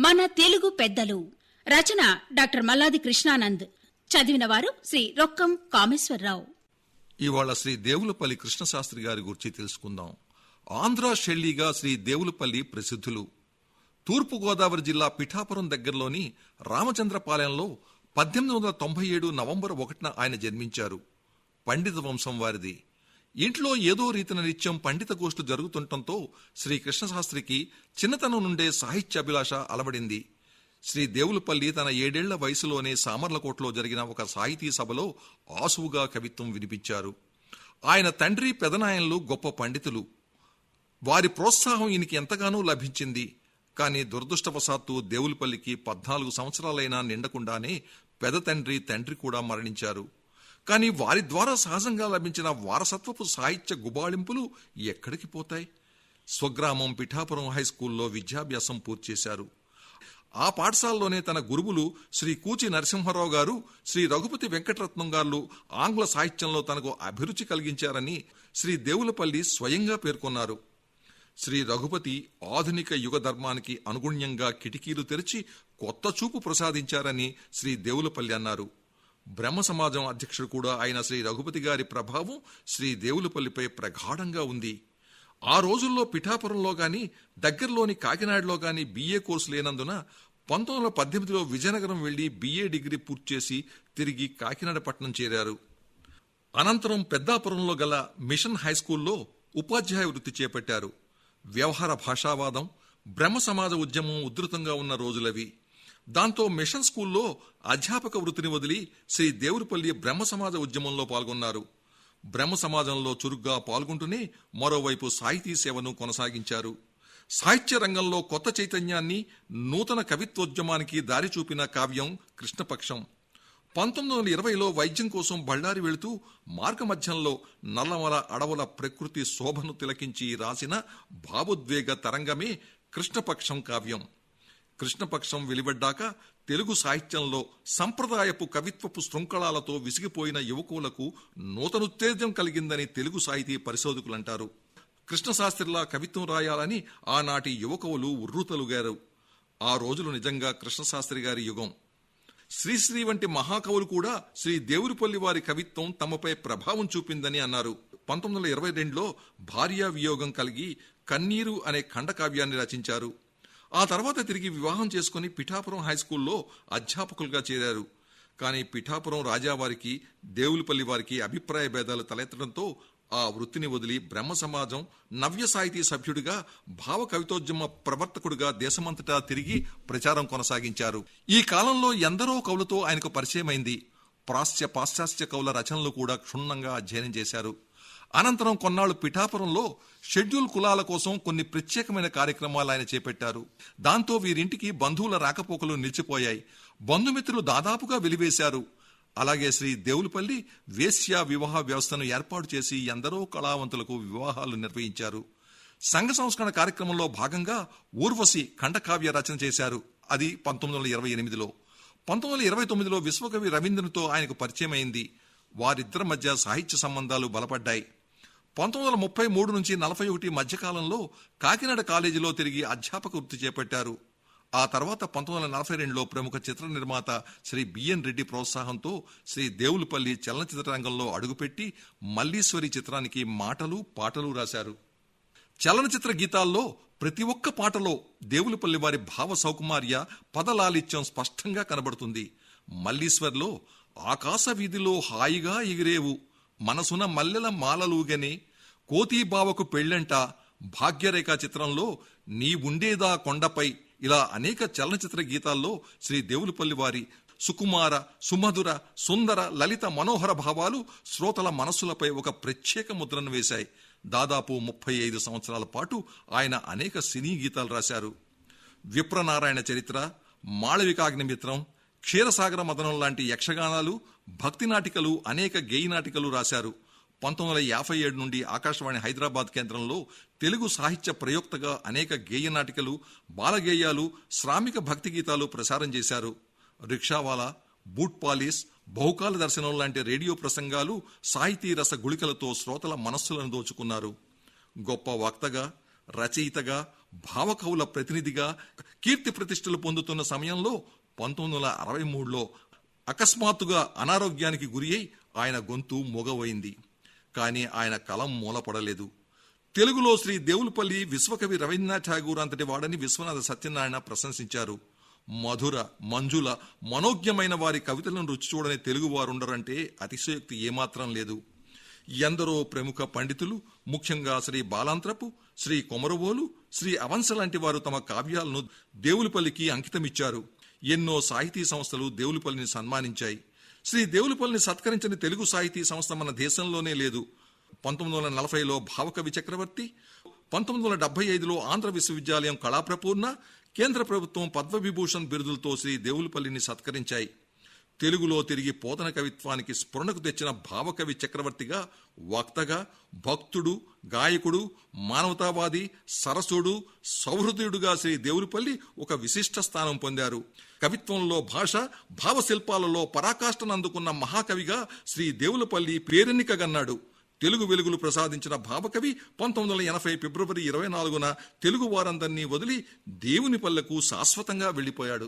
మన తెలుగు పెద్దలు. రచన డాక్టర్ మల్లాది కృష్ణానంద్. చదివిన వారు శ్రీ రొక్కం కామేశ్వరరావు. ఇవాళ శ్రీ దేవులపల్లి కృష్ణశాస్త్రి గారి గురించి తెలుసుకుందాం. ఆంధ్ర శైలిగా శ్రీ దేవులపల్లి ప్రసిద్ధులు. తూర్పుగోదావరి జిల్లా పిఠాపురం దగ్గరలోని రామచంద్రపాలెంలో పద్దెనిమిది వందల తొంభై ఏడు నవంబర్ ఒకటిన ఆయన జన్మించారు. పండిత వంశం వారిది. ఇంట్లో ఏదో రీతిన నిత్యం పండిత గోష్ఠు జరుగుతుండటంతో శ్రీ కృష్ణశాస్త్రికి చిన్నతనం నుండే సాహిత్యాభిలాష అలవడింది. శ్రీ దేవులపల్లి తన ఏడేళ్ళ వయసులోనే సామర్లకోటలో జరిగిన ఒక సాహితీ సభలో ఆసువుగా కవిత్వం వినిపించారు. ఆయన తండ్రి పెదనాయన్లు గొప్ప పండితులు. వారి ప్రోత్సాహం ఈయనకి ఎంతగానో లభించింది. కానీ దురదృష్టవశాత్తు దేవులపల్లికి పద్నాలుగు సంవత్సరాలైనా నిండకుండానే పెద తండ్రి తండ్రి కూడా మరణించారు. కానీ వారి ద్వారా సహజంగా లభించిన వారసత్వపు సాహిత్య గుబాళింపులు ఎక్కడికి పోతాయి? స్వగ్రామం పిఠాపురం హై స్కూల్లో విద్యాభ్యాసం పూర్తి చేశారు. ఆ పాఠశాలలోనే తన గురువులు శ్రీ కూచి నరసింహారావు గారు శ్రీ రఘుపతి వెంకటరత్నం గారు ఆంగ్ల సాహిత్యంలో తనకు అభిరుచి కలిగించారని శ్రీ దేవులపల్లి స్వయంగా పేర్కొన్నారు. శ్రీ రఘుపతి ఆధునిక యుగ ధర్మానికి అనుగుణ్యంగా కిటికీలు తెరిచి కొత్త చూపు ప్రసాదించారని శ్రీ దేవులపల్లి అన్నారు. బ్రహ్మ సమాజం అధ్యక్షుడు కూడా అయిన శ్రీ రఘుపతి గారి ప్రభావం శ్రీ దేవులపల్లిపై ప్రగాఢంగా ఉంది. ఆ రోజుల్లో పిఠాపురంలో గాని దగ్గరలోని కాకినాడలో గాని బీఏ కోర్సు లేనందున పంతొమ్మిది వందల పద్దెనిమిదిలో విజయనగరం వెళ్ళి బీఏ డిగ్రీ పూర్తి చేసి తిరిగి కాకినాడ పట్టణం చేరారు. అనంతరం పెద్దాపురంలో గల మిషన్ హై స్కూల్లో ఉపాధ్యాయ వృత్తి చేపట్టారు. వ్యవహార భాషావాదం బ్రహ్మ సమాజ ఉద్యమం ఉధృతంగా ఉన్న రోజులవి. దాంతో మిషన్ స్కూల్లో అధ్యాపక వృత్తిని వదిలి శ్రీ దేవుడిపల్లి బ్రహ్మ సమాజ ఉద్యమంలో పాల్గొన్నారు. బ్రహ్మ సమాజంలో చురుగ్గా పాల్గొంటూనే మరోవైపు సాహితీ సేవను కొనసాగించారు. సాహిత్య రంగంలో కొత్త చైతన్యాన్ని నూతన కవిత్వోద్యమానికి దారి చూపిన కావ్యం కృష్ణపక్షం. పంతొమ్మిది వందల ఇరవైలో వైద్యం కోసం బళ్ళారి వెళుతూ మార్గమధ్యంలో నల్లమల అడవుల ప్రకృతి శోభను తిలకించి రాసిన భావోద్వేగ తరంగమే కృష్ణపక్షం కావ్యం. కృష్ణపక్షం వెలువడ్డాక తెలుగు సాహిత్యంలో సంప్రదాయపు కవిత్వపు శృంఖలాలతో విసిగిపోయిన యువకులకు నూతనుత్తేజం కలిగిందని తెలుగు సాహితీ పరిశోధకులంటారు. కృష్ణశాస్త్రిలా కవిత్వం రాయాలని ఆనాటి యువకులు ఉర్రూతలుగారు ఆ రోజులు నిజంగా కృష్ణశాస్త్రి గారి యుగం. శ్రీశ్రీ వంటి మహాకవులు కూడా శ్రీ దేవులపల్లి వారి కవిత్వం తమపై ప్రభావం చూపిందని అన్నారు. పంతొమ్మిది వందల ఇరవై రెండులో భార్యా వియోగం కలిగి కన్నీరు అనే ఖండకావ్యాన్ని రచించారు. ఆ తర్వాత తిరిగి వివాహం చేసుకుని పిఠాపురం హై స్కూల్లో అధ్యాపకులుగా చేరారు. కానీ పిఠాపురం రాజావారికి దేవులపల్లి వారికి అభిప్రాయ భేదాలు తలెత్తడంతో ఆ వృత్తిని వదిలి బ్రహ్మ సమాజం నవ్య సాహితీ సభ్యుడిగా భావ కవితోద్యమ ప్రవర్తకుడిగా దేశమంతటా తిరిగి ప్రచారం కొనసాగించారు. ఈ కాలంలో ఎందరో కవులతో ఆయనకు పరిచయమైంది. ప్రాచ్య పాశ్చాత్య కవుల రచనలు కూడా క్షుణ్ణంగా అధ్యయనం చేశారు. అనంతరం కొన్నాళ్ళు పిఠాపురంలో షెడ్యూల్ కులాల కోసం కొన్ని ప్రత్యేకమైన కార్యక్రమాలు ఆయన చేపట్టారు. దాంతో వీరింటికి బంధువుల రాకపోకలు నిలిచిపోయాయి. బంధుమిత్రులు దాదాపుగా వెలివేశారు. అలాగే శ్రీ దేవులపల్లి వేశ్య వివాహ వ్యవస్థను ఏర్పాటు చేసి ఎందరో కళావంతులకు వివాహాలు నిర్వహించారు. సంఘ సంస్కరణ కార్యక్రమంలో భాగంగా ఊర్వశి ఖండకావ్య రచన చేశారు. అది పంతొమ్మిది వందల ఇరవై ఎనిమిదిలో. పంతొమ్మిది వందల ఇరవై తొమ్మిదిలో విశ్వకవి రవీంద్రతో ఆయనకు పరిచయమైంది. వారిద్దరి మధ్య సాహిత్య సంబంధాలు బలపడ్డాయి. పంతొమ్మిది వందల ముప్పై మూడు నుంచి నలభై ఒకటి మధ్యకాలంలో కాకినాడ కాలేజీలో తిరిగి అధ్యాపక వృత్తి చేపట్టారు. ఆ తర్వాత పంతొమ్మిది వందల నలభై రెండులో ప్రముఖ చిత్ర నిర్మాత శ్రీ బిఎన్ రెడ్డి ప్రోత్సాహంతో శ్రీ దేవులపల్లి చలనచిత్ర రంగంలో అడుగుపెట్టి మల్లీశ్వరి చిత్రానికి మాటలు పాటలు రాశారు. చలనచిత్ర గీతాల్లో ప్రతి ఒక్క పాటలో దేవులపల్లి వారి భావ సౌకుమార్య పదలాలిత్యం స్పష్టంగా కనబడుతుంది. మల్లీశ్వర్లో ఆకాశ వీధిలో హాయిగా ఎగిరేవు మనసున మల్లెల మాలలుగనే కోతీబావకు పెళ్ళంట భాగ్యరేఖ చిత్రంలో నీ ఉండేదా కొండపై ఇలా అనేక చలనచిత్ర గీతాల్లో శ్రీ దేవులపల్లి వారి సుకుమార సుమధుర సుందర లలిత మనోహర భావాలు శ్రోతల మనస్సులపై ఒక ప్రత్యేక ముద్రను వేశాయి. దాదాపు ముప్పై ఐదు సంవత్సరాల పాటు ఆయన అనేక సినీ గీతాలు రాశారు. విప్రనారాయణ చరిత్ర మాళవికాగ్నిమిత్రం క్షీరసాగర మదనం లాంటి యక్షగానాలు భక్తి నాటికలు అనేక గేయి నాటికలు రాశారు. పంతొమ్మిది వందల యాభై ఏడు నుండి ఆకాశవాణి హైదరాబాద్ కేంద్రంలో తెలుగు సాహిత్య ప్రయోక్తగా అనేక గేయ నాటికలు బాలగేయాలు శ్రామిక భక్తి గీతాలు ప్రసారం చేశారు. రిక్షావాలా బూట్ పాలిస్ బహుకాల దర్శనం లాంటి రేడియో ప్రసంగాలు సాహితీ రస గుళికలతో శ్రోతల మనస్సులను దోచుకున్నారు. గొప్ప వక్తగా రచయితగా భావకవుల ప్రతినిధిగా కీర్తి ప్రతిష్టలు పొందుతున్న సమయంలో పంతొమ్మిది వందల అరవై మూడులో అకస్మాత్తుగా అనారోగ్యానికి గురి అయి ఆయన గొంతు మొగవైంది. కానీ ఆయన కలం మూలపడలేదు. తెలుగులో శ్రీ దేవులపల్లి విశ్వకవి రవీంద్రనాథ్ ఠాగూర్ అంతటి వాడని విశ్వనాథ సత్యనారాయణ ప్రశంసించారు. మధుర మంజుల మనోజ్ఞమైన వారి కవితలను రుచి చూడని తెలుగు వారుండరంటే అతిశయోక్తి ఏమాత్రం లేదు. ఎందరో ప్రముఖ పండితులు ముఖ్యంగా శ్రీ బాలాంత్రపు శ్రీ కొమరవోలు శ్రీ అవంశ లాంటి వారు తమ కావ్యాలను దేవులపల్లికి అంకితమిచ్చారు. ఎన్నో సాహితీ సంస్థలు దేవులపల్లిని సన్మానించాయి. శ్రీ దేవులపల్లిని సత్కరించని తెలుగు సాహితీ సంస్థ మన దేశంలోనే లేదు. పంతొమ్మిది వందల నలభైలో భావకవి చక్రవర్తి పంతొమ్మిది వందల డెబ్బై ఐదులో ఆంధ్ర విశ్వవిద్యాలయం కళాప్రపూర్ణ కేంద్ర ప్రభుత్వం పద్మవిభూషణ్ బిరుదులతో శ్రీ దేవులపల్లిని సత్కరించాయి. తెలుగులో తిరిగి పోతన కవిత్వానికి స్ఫురణకు తెచ్చిన భావకవి చక్రవర్తిగా వక్తగా భక్తుడు గాయకుడు మానవతావాది సరసుడు సౌహృదయుడుగా శ్రీ దేవులపల్లి ఒక విశిష్ట స్థానం పొందారు. కవిత్వంలో భాష భావశిల్పాలలో పరాకాష్ఠను అందుకున్న మహాకవిగా శ్రీ దేవులపల్లి పేరెన్నికగన్నాడు తెలుగు వెలుగులు ప్రసాదించిన భావకవి పంతొమ్మిది వందల ఎనభై ఫిబ్రవరి ఇరవై నాలుగున తెలుగు వారందరినీ వదిలి దేవుని పల్లెకు శాశ్వతంగా వెళ్ళిపోయాడు